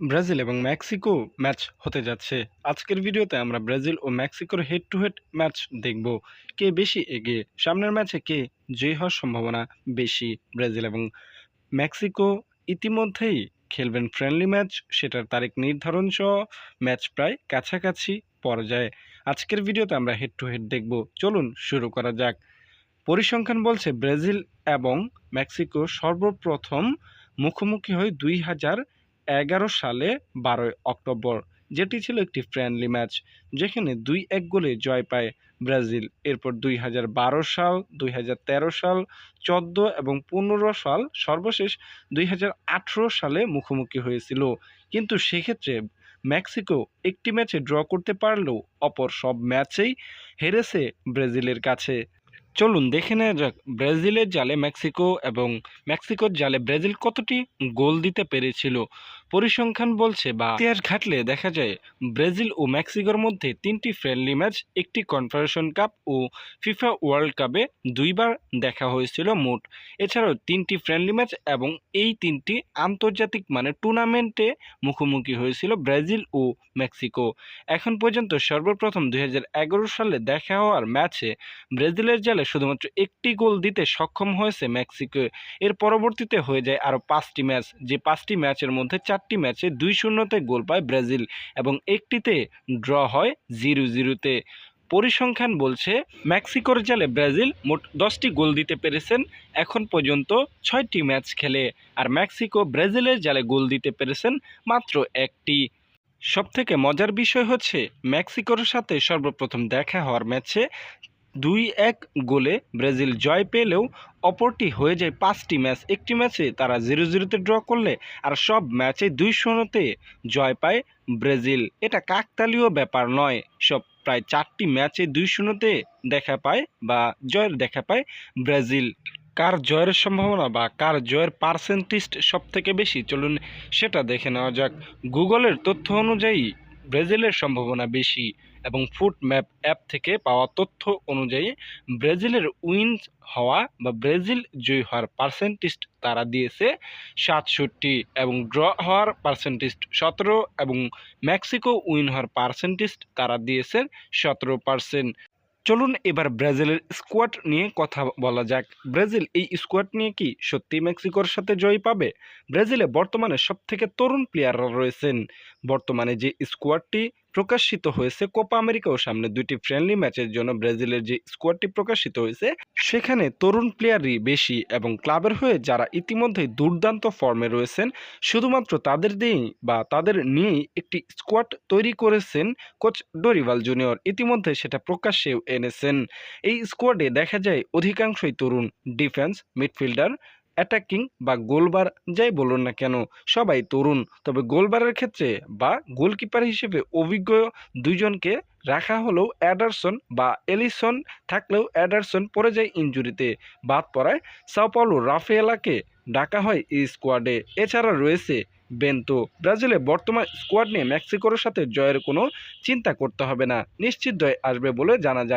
Brazil এবং Mexico match হতে যাচ্ছে। আজকের ভিডিওতে আমরা ব্রাজিল ও মেক্সিকোর হেড টু হেড ম্যাচ দেখব। কে বেশি এগিয়ে, সামনের ম্যাচে কে জয়ী হওয়ার সম্ভাবনা বেশি? ব্রাজিল এবং মেক্সিকো ইতিমধ্যেই খেলবেন ফ্রেন্ডলি ম্যাচ, সেটার তারিখ নির্ধারণ সহ ম্যাচ প্রায় কাছাকাছি পর্যায়ে। আজকের ভিডিওতে আমরা হেড টু হেড দেখব। চলুন শুরু করা যাক। পরিসংখ্যান বলছে ব্রাজিল এবং মেক্সিকো সর্বপ্রথম মুখোমুখি হয় দুই হাজার এগারো সালে বারোই অক্টোবর, যেটি ছিল একটি ফ্রেন্ডলি ম্যাচ যেখানে দুই এক গোলে জয় পায় ব্রাজিল। এরপর দুই হাজার বারো সাল, দুই হাজার তেরো সাল, চোদ্দ এবং পনেরো সাল সর্বশেষ দুই হাজার আঠেরো সালে মুখোমুখি হয়েছিল। কিন্তু সেক্ষেত্রে মেক্সিকো একটি ম্যাচে ড্র করতে পারলেও অপর সব ম্যাচেই হেরেছে ব্রাজিলের কাছে। চলুন দেখে নেওয়া যাক, ব্রাজিলের জালে মেক্সিকো এবং মেক্সিকোর জালে ব্রাজিল কতটি গোল দিতে পেরেছিল। পরিসংখ্যান বলছে, বা ইতিহাস ঘাটলে দেখা যায়, ব্রাজিল ও মেক্সিকোর মধ্যে তিনটি ফ্রেন্ডলি ম্যাচ একটি কনফেডারেশন কাপ ও ফিফা ওয়ার্ল্ড কাপে দুইবার দেখা হয়েছিল মোট। এছাড়াও তিনটি ফ্রেন্ডলি ম্যাচ এবং এই তিনটি আন্তর্জাতিক মানে টুর্নামেন্টে মুখোমুখি হয়েছিল ব্রাজিল ও মেক্সিকো। এখন পর্যন্ত সর্বপ্রথম দুই হাজার এগারো সালে দেখা হওয়ার ম্যাচে ব্রাজিলের জালে শুধুমাত্র একটি গোল দিতে সক্ষম হয়েছে মেক্সিকো। এর পরবর্তীতে হয়ে যায় আরও পাঁচটি ম্যাচ যে পাঁচটি ম্যাচের মধ্যে চারটি ম্যাচে দুই শূন্যতে গোল পায় ব্রাজিল এবং একটিতে ড্র হয় জিরো জিরোতে। পরিসংখ্যান বলছে, মেক্সিকোর জালে ব্রাজিল মোট দশটি গোল দিতে পেরেছেন, এখন পর্যন্ত ছয়টি ম্যাচ খেলে। আর মেক্সিকো ব্রাজিলের জালে গোল দিতে পেরেছেন মাত্র একটি। সবথেকে মজার বিষয় হচ্ছে, মেক্সিকোর সাথে সর্বপ্রথম দেখা হওয়ার ম্যাচে দুই এক গোলে ব্রাজিল জয় পেলেও অপরটি হয়ে যায় পাঁচটি ম্যাচ। একটি ম্যাচে তারা জিরো জিরোতে ড্র করলে আর সব ম্যাচে দুই শূন্যতে জয় পায় ব্রাজিল। এটা কাকতালীয় ব্যাপার নয়। সব প্রায় চারটি ম্যাচে দুই শূন্যতে দেখা পায় বা জয়ের দেখা পায় ব্রাজিল। কার জয়ের সম্ভাবনা বা কার জয়ের পার্সেন্টেজ সব থেকে বেশি? চলুন সেটা দেখে নেওয়া যাক। গুগলের তথ্য অনুযায়ী ব্রাজিলের সম্ভাবনা বেশি। এবং ফুট ম্যাপ অ্যাপ থেকে পাওয়া তথ্য অনুযায়ী ব্রাজিলের উইন্স হওয়া বা ব্রাজিল জয়ী হওয়ার পার্সেন্টেজ তারা দিয়েছে সাতষট্টি এবং ড্র হওয়ার পার্সেন্টেজ সতেরো এবং মেক্সিকো উইন হওয়ার পার্সেন্টেজ তারা দিয়েছে সতেরো পার্সেন্ট চলুন এবার ব্রাজিলের স্কোয়াড নিয়ে কথা বলা যাক। ব্রাজিল এই স্কোয়াড নিয়ে কি সত্যি মেক্সিকোর সাথে জয় পাবে? ব্রাজিলে বর্তমানে সবথেকে তরুণ প্লেয়াররা রয়েছেন। বর্তমানে যে স্কোয়াডটি প্রকাশিত হয়েছে কোপা আমেরিকাও সামনে দুইটি ফ্রেন্ডলি ম্যাচের জন্য ব্রাজিলের যে স্কোয়াডটি প্রকাশিত হয়েছে, সেখানে তরুণ প্লেয়ারই বেশি এবং ক্লাবের হয়ে যারা ইতিমধ্যেই দুর্দান্ত ফর্মে রয়েছেন, শুধুমাত্র তাদের দিয়েই বা তাদের নিয়েই একটি স্কোয়াড তৈরি করেছেন কোচ ডরিভাল জুনিয়র ইতিমধ্যে সেটা প্রকাশ্যেও এনেছেন। এই স্কোয়াডে দেখা যায় অধিকাংশই তরুণ ডিফেন্স মিডফিল্ডার অ্যাটাকিং বা গোলবার যাই বলুন না কেন, সবাই তরুণ। তবে গোলবারের ক্ষেত্রে বা গোলকিপার হিসেবে অভিজ্ঞ দুইজনকে রাখা হলেও অ্যাডারসন বা এলিসন থাকলেও অ্যাডারসন পড়ে যায় ইঞ্জুরিতে বাদ পড়ায় সাওপাউলো রাফেলাকে ডাকা হয় এই স্কোয়াডে এছাড়া রয়েছে বেন্তো। ব্রাজিলে বর্তমান স্কোয়াড নিয়ে মেক্সিকোর সাথে জয়ের কোনো চিন্তা করতে হবে না। নিশ্চিত জয় আসবে বলে জানা যায়।